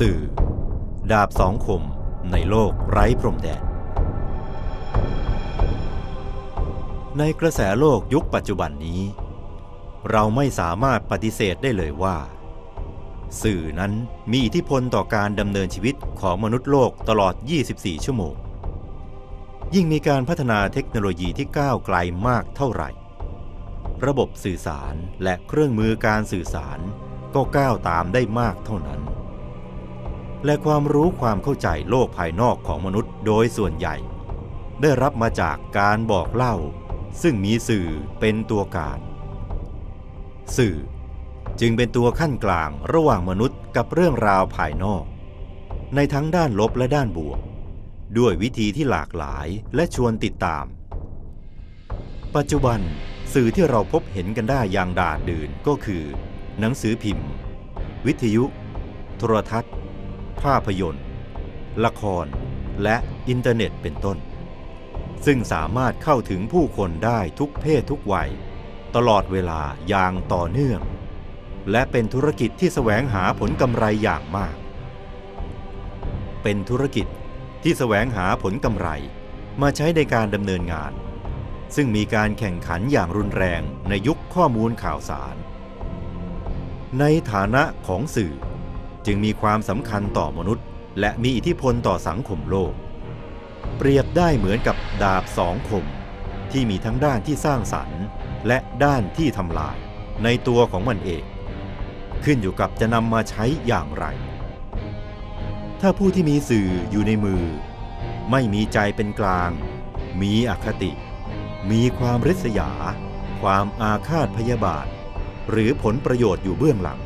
สื่อ ดาบสองคมในโลกไร้พรมแดน ในกระแสโลกยุคปัจจุบันนี้ เราไม่สามารถปฏิเสธได้เลยว่า สื่อนั้นมีอิทธิพลต่อการดำเนินชีวิตของมนุษย์โลกตลอด 24 ชั่วโมง ยิ่งมีการพัฒนาเทคโนโลยีที่ก้าวไกลมากเท่าไหร่ ระบบสื่อสารและเครื่องมือการสื่อสารก็ก้าวตามได้มากเท่านั้น และความรู้ความเข้าใจโลกภายนอกของมนุษย์โดยส่วนใหญ่ ได้รับมาจากการบอกเล่า ซึ่งมีสื่อเป็นตัวการ สื่อจึงเป็นตัวขั้นกลางระหว่างมนุษย์กับเรื่องราวภายนอก ในทั้งด้านลบและด้านบวก ด้วยวิธีที่หลากหลายและชวนติดตาม ปัจจุบันสื่อที่เราพบเห็นกันได้อย่างดาดดื่นก็คือ หนังสือพิมพ์ วิทยุ โทรทัศน์ ภาพยนตร์ ละคร และอินเทอร์เน็ตเป็นต้น ซึ่งสามารถเข้าถึงผู้คนได้ทุกเพศทุกวัย ตลอดเวลาอย่างต่อเนื่อง และเป็นธุรกิจที่แสวงหาผลกำไรอย่างมาก เป็นธุรกิจที่แสวงหาผลกำไรมาใช้ในการดำเนินงาน ซึ่งมีการแข่งขันอย่างรุนแรงในยุคข้อมูลข่าวสาร ในฐานะของสื่อ จึงมีความสำคัญต่อมนุษย์ และมีอิทธิพลต่อสังคมโลก เปรียบได้เหมือนกับดาบสองคม ที่มีทั้งด้านที่สร้างสรรค์ และด้านที่ทำลาย ในตัวของมันเอง ขึ้นอยู่กับจะนำมาใช้อย่างไร ถ้าผู้ที่มีสื่ออยู่ในมือ ไม่มีใจเป็นกลาง มีอคติ มีความริษยา ความอาฆาตพยาบาท หรือผลประโยชน์อยู่เบื้องหลัง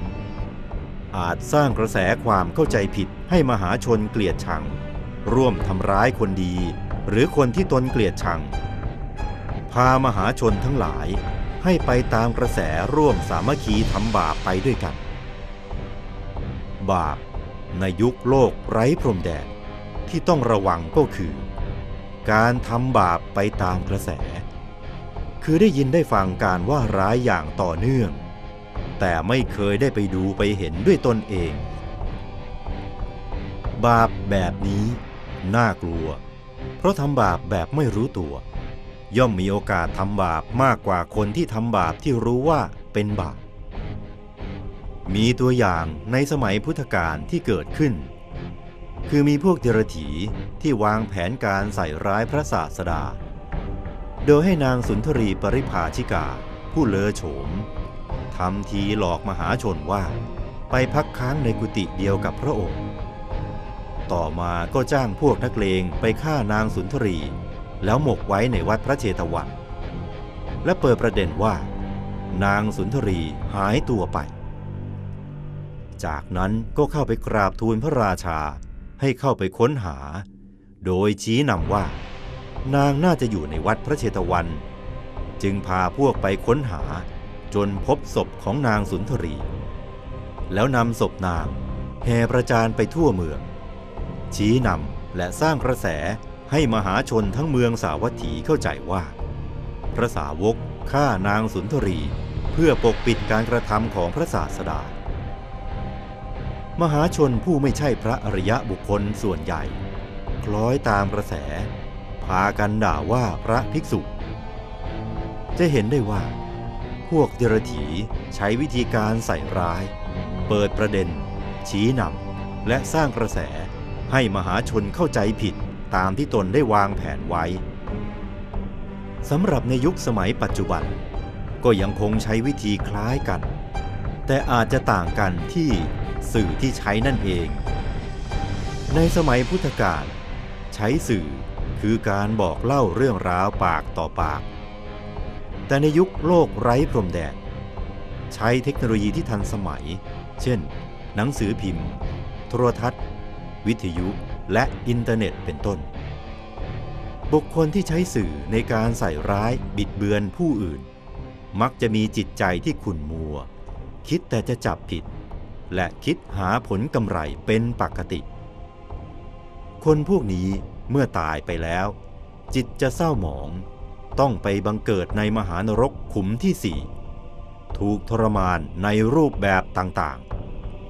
อาจสร้างกระแสความเข้าใจผิดให้มหาชนเกลียดชัง ร่วมทำร้ายคนดี หรือคนที่ตนเกลียดชัง พามหาชนทั้งหลาย ให้ไปตามกระแสร่วมสามัคคีทำบาปไปด้วยกัน บาปในยุคโลกไร้พรมแดนที่ต้องระวังก็คือ การทำบาปไปตามกระแส คือได้ยินได้ฟังการว่าร้ายอย่างต่อเนื่อง แต่ไม่เคยได้ไปดูไปเห็นด้วยตนเอง บาปแบบนี้ น่ากลัว เพราะทำบาปแบบไม่รู้ตัว ย่อมมีโอกาสทำบาปมากกว่าคนที่ทำบาปที่รู้ว่าเป็นบาป มีตัวอย่างในสมัยพุทธกาลที่เกิดขึ้น คือมีพวกเดรถีที่วางแผนการใส่ร้ายพระศาสดา โดยให้นางสุนทรีปริภาชิกา ผู้เลอโฉม ทำทีหลอกมหาชนว่า ไปพักค้างในกุฏิเดียวกับพระองค์ ต่อมาก็จ้างพวกนักเลงไปฆ่านางสุนทรี แล้วหมกไว้ในวัดพระเชตวัน และเปิดประเด็นว่า นางสุนทรีหายตัวไป จากนั้นก็เข้าไปกราบทูลพระราชาให้เข้าไปค้นหา โดยชี้นำว่า นางน่าจะอยู่ในวัดพระเชตวัน จึงพาพวกไปค้นหา จนพบศพของนางสุนทรี แล้วนำศพนางแห่ประจานไปทั่วเมือง ชี้นำและสร้างกระแสให้มหาชนทั้งเมืองสาวัตถีเข้าใจว่า พระสาวกฆ่านางสุนทรี เพื่อปกปิดการกระทำของพระศาสดา มหาชนผู้ไม่ใช่พระอริยะบุคคลส่วนใหญ่ คล้อยตามกระแส พากันด่าว่าพระภิกษุ จะเห็นได้ว่า พวกเดรถีใช้วิธีการใส่ร้าย เปิดประเด็น ชี้นำและสร้างกระแสให้มหาชนเข้าใจผิดตามที่ตนได้วางแผนไว้สำหรับในยุคสมัยปัจจุบัน ก็ยังคงใช้วิธีคล้ายกัน แต่อาจจะต่างกันที่สื่อที่ใช้นั่นเอง ในสมัยพุทธกาลใช้สื่อคือการบอกเล่าเรื่องราวปากต่อปาก แต่ในยุคโลกไร้พรมแดน ใช้เทคโนโลยีที่ทันสมัย เช่น หนังสือพิมพ์ โทรทัศน์ วิทยุ และอินเทอร์เน็ตเป็นต้น บุคคลที่ใช้สื่อในการใส่ร้ายบิดเบือนผู้อื่น มักจะมีจิตใจที่ขุ่นมัว คิดแต่จะจับผิด และคิดหาผลกำไรเป็นปกติ คนพวกนี้เมื่อตายไปแล้ว จิตจะเศร้าหมอง ต้องไปบังเกิดในมหานรกขุมที่สี่ถูกทรมานในรูปแบบต่าง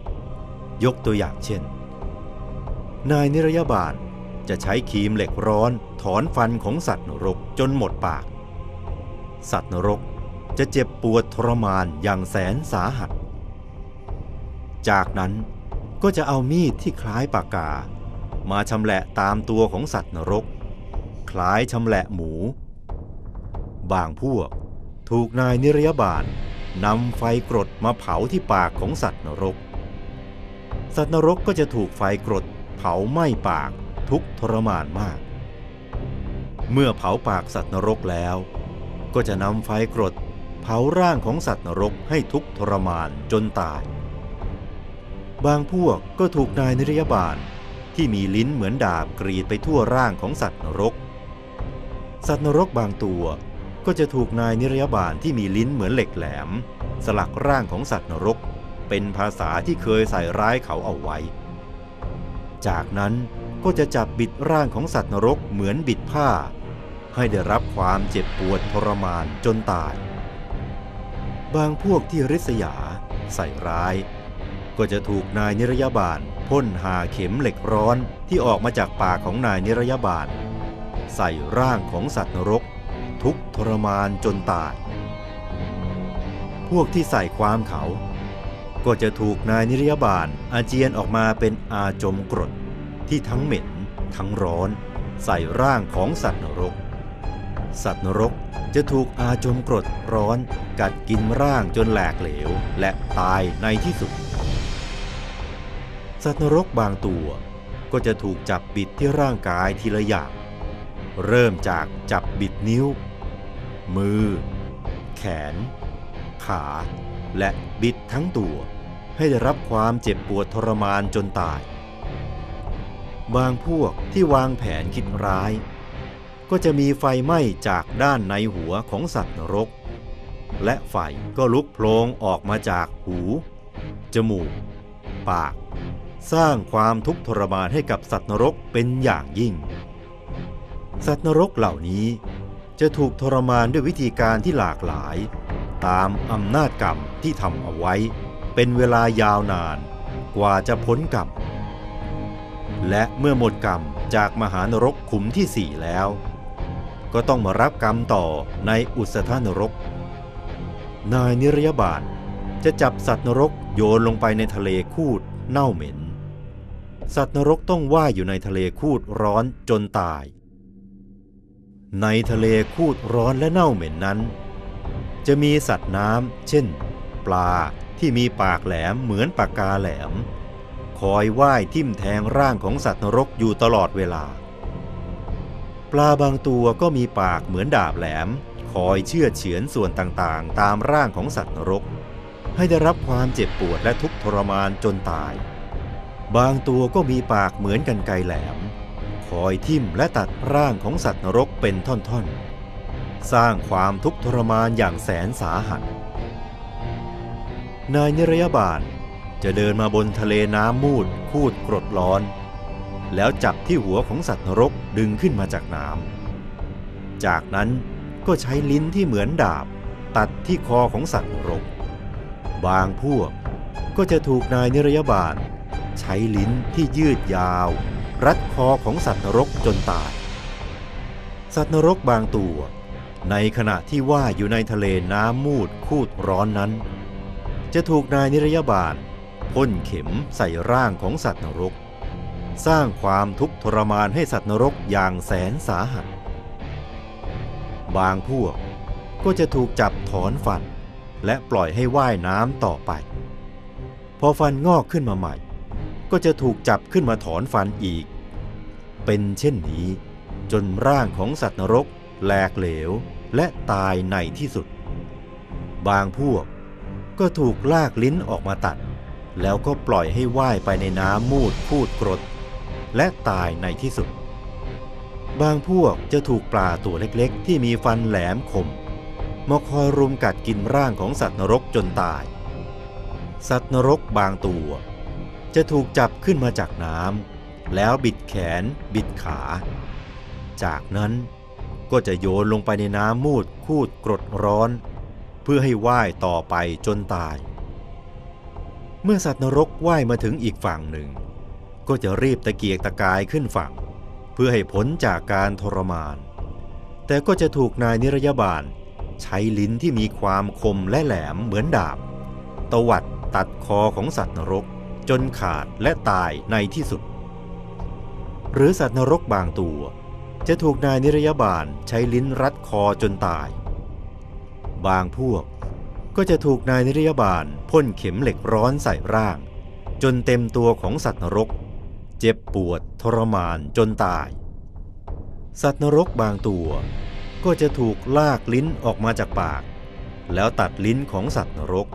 ๆ ยกตัวอย่างเช่น นายนิรยาบาลจะใช้ครีมเหล็กร้อนถอนฟันของสัตว์นรกจนหมดปาก สัตว์นรกจะเจ็บปวดทรมานอย่างแสนสาหัส จากนั้นก็จะเอามีดที่คล้ายปากกา มาชำแหละตามตัวของสัตว์นรก คล้ายชำแหละหมู บางพวก ถูกนายนิรยาบาลนำไฟกรดมาเผาที่ปากของสัตว์นรก สัตว์นรกก็จะถูกไฟกรดเผาไหม้ปากทุกทรมานมาก เมื่อเผาปากสัตว์นรกแล้ว ก็จะนำไฟกรดเผาร่างของสัตว์นรกให้ทุกทรมานจนตาย บางพวกก็ถูกนายนิรยาบาลที่มีลิ้นเหมือนดาบกรีดไปทั่วร่างของสัตว์นรก สัตว์นรกบางตัว ก็จะถูกนายนิรยาบาลที่มีลิ้นเหมือนเหล็กแหลม สลักร่างของสัตว์นรก เป็นภาษาที่เคยใส่ร้ายเขาเอาไว้ จากนั้นก็จะจับบิดร่างของสัตว์นรกเหมือนบิดผ้า ให้ได้รับความเจ็บปวดทรมานจนตาย บางพวกที่ริษยา ใส่ร้าย ก็จะถูกนายนิรยาบาลพ่นหาเข็มเหล็กร้อนที่ออกมาจากปากของนายนิรยาบาล ใส่ร่างของสัตว์นรก ทุกทรมานจนตาย พวกที่ใส่ความเขา ก็จะถูกนายนิรยาบาลอาเจียนออกมาเป็นอาจมกรดที่ทั้งเหม็น ทั้งร้อน ใส่ร่างของสัตว์นรก สัตว์นรกจะถูกอาจมกรดร้อนกัดกินร่างจนแหลกเหลวและตายในที่สุด สัตว์นรกบางตัวก็จะถูกจับบิดที่ร่างกายทีละอย่าง เริ่มจากจับบิดนิ้ว มือ แขน ขา และบิดทั้งตัว ให้ได้รับความเจ็บปวดทรมานจนตาย บางพวกที่วางแผนคิดร้าย ก็จะมีไฟไหม้จากด้านในหัวของสัตว์นรก และไฟก็ลุกโพลงออกมาจากหู จมูก ปาก สร้างความทุกข์ทรมานให้กับสัตว์นรกเป็นอย่างยิ่ง สัตว์นรกเหล่านี้ จะถูกทรมานด้วยวิธีการที่หลากหลาย ตามอำนาจกรรมที่ทำเอาไว้ เป็นเวลายาวนานกว่าจะพ้นกรรม และเมื่อหมดกรรมจากมหานรกขุมที่สี่แล้ว ก็ต้องมารับกรรมต่อในอุสธานรก นายนิรยาบาลจะจับสัตว์นรกโยนลงไปในทะเลคูดเน่าเหม็น สัตว์นรกต้องว่ายอยู่ในทะเลคูดร้อนจนตาย ในทะเลคูดร้อนและเน่าเหม็นนั้น จะมีสัตว์น้ำเช่น ปลาที่มีปากแหลมเหมือนปากกาแหลม คอยว่ายทิ่มแทงร่างของสัตว์นรกอยู่ตลอดเวลา ปลาบางตัวก็มีปากเหมือนดาบแหลม คอยเชื่อเฉือนส่วนต่างๆ ตามร่างของสัตว์นรก ให้ได้รับความเจ็บปวดและทุกข์ทรมานจนตาย บางตัวก็มีปากเหมือนกันไกแหลม คอยทิ่มและตัดร่างของสัตว์นรกเป็นท่อนๆ สร้างความทุกข์ทรมานอย่างแสนสาหัส นายนิรยาบาลจะเดินมาบนทะเลน้ำมูดคูดกรดร้อน แล้วจับที่หัวของสัตว์นรกดึงขึ้นมาจากน้ำ จากนั้นก็ใช้ลิ้นที่เหมือนดาบ ตัดที่คอของสัตว์นรก บางพวกก็จะถูกนายนิรยาบาลใช้ลิ้นที่ยืดยาว รัดคอของสัตว์นรกจนตาย สัตว์นรกบางตัว ในขณะที่ว่ายอยู่ในทะเลน้ำมูดคูดร้อนนั้น จะถูกนายนิรยาบาลพ่นเข็มใส่ร่างของสัตว์นรก สร้างความทุกข์ทรมานให้สัตว์นรกอย่างแสนสาหัส บางพวกก็จะถูกจับถอนฟัน และปล่อยให้ว่ายน้ำต่อไป พอฟันงอกขึ้นมาใหม่ ก็จะถูกจับขึ้นมาถอนฟันอีก เป็นเช่นนี้จนร่างของสัตว์นรกแหลกเหลวและตายในที่สุด บางพวกก็ถูกลากลิ้นออกมาตัด แล้วก็ปล่อยให้ว่ายไปในน้ำมูดพูดกรด และตายในที่สุด บางพวกจะถูกปลาตัวเล็กๆ ที่มีฟันแหลมคมมาคอยรุมกัดกินร่างของสัตว์นรกจนตาย สัตว์นรกบางตัว จะถูกจับขึ้นมาจากน้ำแล้วบิดแขนบิดขา จากนั้นก็จะโยนลงไปในน้ำมูดคูดกรดร้อน เพื่อให้ว่ายต่อไปจนตาย เมื่อสัตว์นรกว่ายมาถึงอีกฝั่งหนึ่ง ก็จะรีบตะเกียกตะกายขึ้นฝั่ง เพื่อให้พ้นจากการทรมาน แต่ก็จะถูกนายนิรยาบาล ใช้ลิ้นที่มีความคมและแหลมเหมือนดาบ ตวัดตัดคอของสัตว์นรก จนขาดและตายในที่สุด หรือสัตว์นรกบางตัว จะถูกนายนิรยาบาลใช้ลิ้นรัดคอจนตาย บางพวกก็จะถูกนายนิรยาบาลพ่นเข็มเหล็กร้อนใส่ร่าง จนเต็มตัวของสัตว์นรก เจ็บปวดทรมานจนตาย สัตว์นรกบางตัว ก็จะถูกลากลิ้นออกมาจากปาก แล้วตัดลิ้นของสัตว์นรก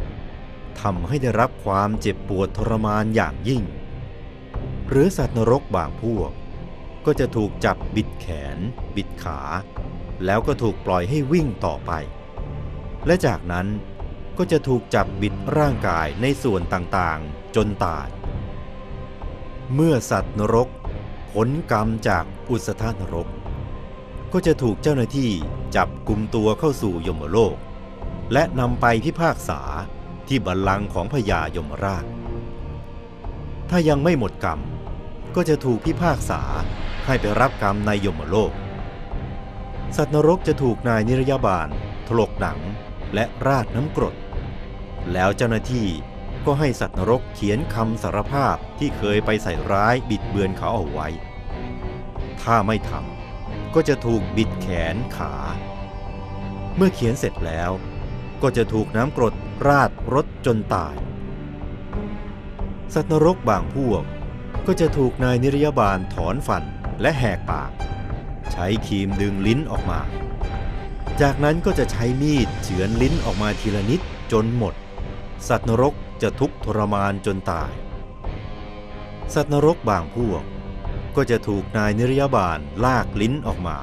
ทำให้ได้รับความเจ็บปวดทรมานอย่างยิ่ง หรือสัตว์นรกบางพวก ก็จะถูกจับบิดแขน บิดขา แล้วก็ถูกปล่อยให้วิ่งต่อไป และจากนั้นก็จะถูกจับบิดร่างกายในส่วนต่างๆ จนตาย เมื่อสัตว์นรกผลกรรมจากอุสธานรก ก็จะถูกเจ้าหน้าที่จับกลุ่มตัวเข้าสู่ยมโลก และนำไปพิพากษา ที่บัลลังก์ของพญายมราช ถ้ายังไม่หมดกรรม ก็จะถูกพิพากษาให้ไปรับกรรมในยมโลก สัตว์นรกจะถูกนายนิรยาบาล ถลกหนังและราดน้ำกรด แล้วเจ้าหน้าที่ก็ให้สัตว์นรกเขียนคำสารภาพที่เคยไปใส่ร้ายบิดเบือนเขาเอาไว้ ถ้าไม่ทำก็จะถูกบิดแขนขา เมื่อเขียนเสร็จแล้วก็จะถูกน้ำกรด ราดรถจนตาย สัตว์นรกบางพวกก็จะถูกนายนิรยาบาลถอนฟันและแหกปาก ใช้ครีมดึงลิ้นออกมา จากนั้นก็จะใช้มีดเฉือนลิ้นออกมาทีละนิดจนหมด สัตว์นรกจะทุกข์ทรมานจนตาย สัตว์นรกบางพวก ก็จะถูกนายนิรยาบาลลากลิ้นออกมา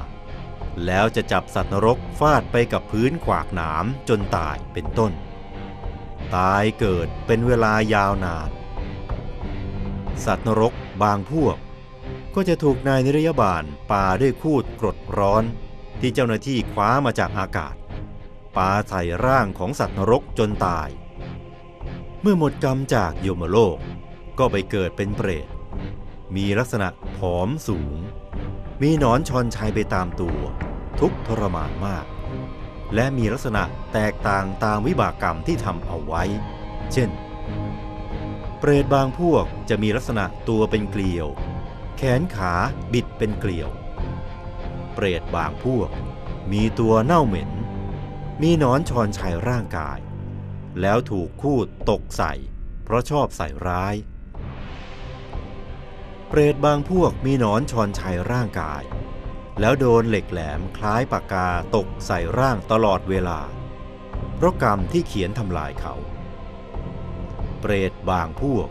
แล้วจะจับสัตว์นรกฟาดไปกับพื้นขวากหนามจนตายเป็นต้น ตายเกิดเป็นเวลายาวนาน สัตว์นรกบางพวก ก็จะถูกนายนิรยาบาลปาด้วยคูดกรดร้อนที่เจ้าหน้าที่คว้ามาจากอากาศ ปาใส่ร่างของสัตว์นรกจนตาย เมื่อหมดกรรมจากโยมโลก ก็ไปเกิดเป็นเปรต มีลักษณะผอมสูง มีหนอนชอนชัยไปตามตัว ทุกทรมานมาก และมีลักษณะแตกต่างตามวิบากกรรมที่ทำเอาไว้ เช่น เปรตบางพวกจะมีลักษณะตัวเป็นเกลียว แขนขาบิดเป็นเกลียว เปรตบางพวก มีตัวเน่าเหม็น มีหนอนชอนชัยร่างกาย แล้วถูกคูดตกใส่ เพราะชอบใส่ร้าย เปรตบางพวกมีหนอนชอนชัยร่างกาย แล้วโดนเหล็กแหลมคล้ายปากกาตกใส่ร่างตลอดเวลา เพราะกรรมที่เขียนทำลายเขา เปรตบางพวก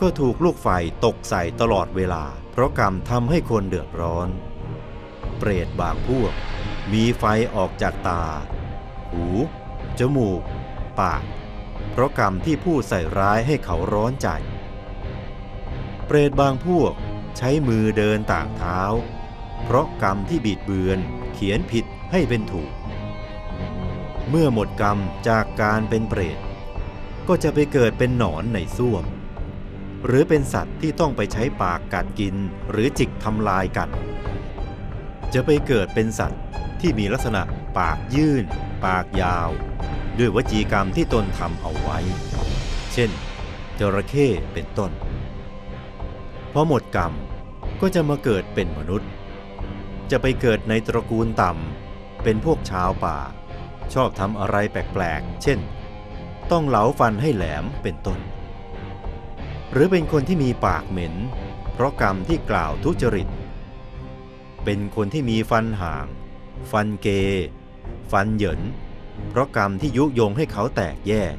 ก็ถูกลูกไฟตกใส่ตลอดเวลา เพราะกรรมทำให้คนเดือดร้อน เปรตบางพวก มีไฟออกจากตา หู จมูก ปาก เพราะกรรมที่ผู้ใส่ร้ายให้เขาร้อนใจ เปรตบางพวกใช้มือเดินต่างเท้า เพราะกรรมที่บิดเบือนเขียนผิดให้เป็นถูก เมื่อหมดกรรมจากการเป็นเปรต ก็จะไปเกิดเป็นหนอนในส้วม หรือเป็นสัตว์ที่ต้องไปใช้ปากกัดกินหรือจิกทำลายกัน จะไปเกิดเป็นสัตว์ที่มีลักษณะปากยื่น ปากยาว ด้วยวจีกรรมที่ตนทำเอาไว้ เช่น จระเข้เป็นต้นพอหมดกรรมก็จะมาเกิดเป็นมนุษย์ จะไปเกิดในตระกูลต่ำ เป็นพวกชาวป่า ชอบทำอะไรแปลกๆ เช่น ต้องเหลาฟันให้แหลมเป็นต้น หรือเป็นคนที่มีปากเหม็น เพราะกรรมที่กล่าวทุจริต เป็นคนที่มีฟันห่าง ฟันเก ฟันเหยิน เพราะกรรมที่ยุยงให้เขาแตกแยก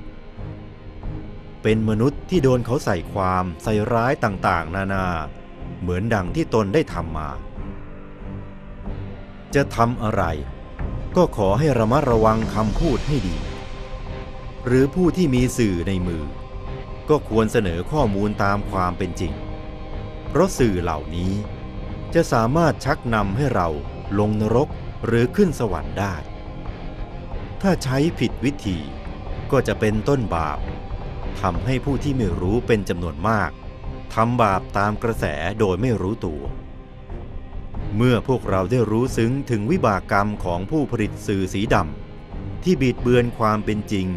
เป็นมนุษย์ที่โดนเขาใส่ความใส่ร้ายต่างๆ นานา เหมือนดังที่ตนได้ทำมา จะทำอะไร ก็ขอให้ระมัดระวังคำพูดให้ดี หรือผู้ที่มีสื่อในมือ ก็ควรเสนอข้อมูลตามความเป็นจริง เพราะสื่อเหล่านี้ จะสามารถชักนำให้เราลงนรกหรือขึ้นสวรรค์ได้ ถ้าใช้ผิดวิธีก็จะเป็นต้นบาปทำให้ผู้ที่ไม่รู้เป็นจำนวนมากทำบาปตามกระแสโดยไม่รู้ตัว เมื่อพวกเราได้รู้ซึ้งถึงวิบากกรรมของผู้ผลิตสื่อสีดำที่บิดเบือนความเป็นจริง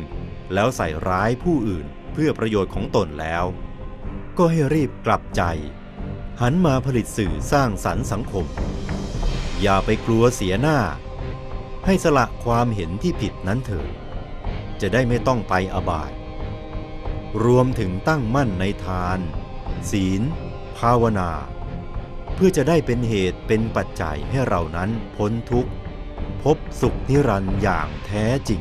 แล้วใส่ร้ายผู้อื่นเพื่อประโยชน์ของตนแล้ว ก็ให้รีบกลับใจ หันมาผลิตสื่อสร้างสรรค์สังคม อย่าไปกลัวเสียหน้า ให้สละความเห็นที่ผิดนั้นเถิดจะได้ไม่ต้องไปอบาย รวมถึงตั้งมั่นในทาน ศีล ภาวนา พื่อจะได้เป็นเหตุเป็นปัจจัยให้เรานั้นพ้นทุกข์ พบสุขนิรันดร์อย่างแท้จริง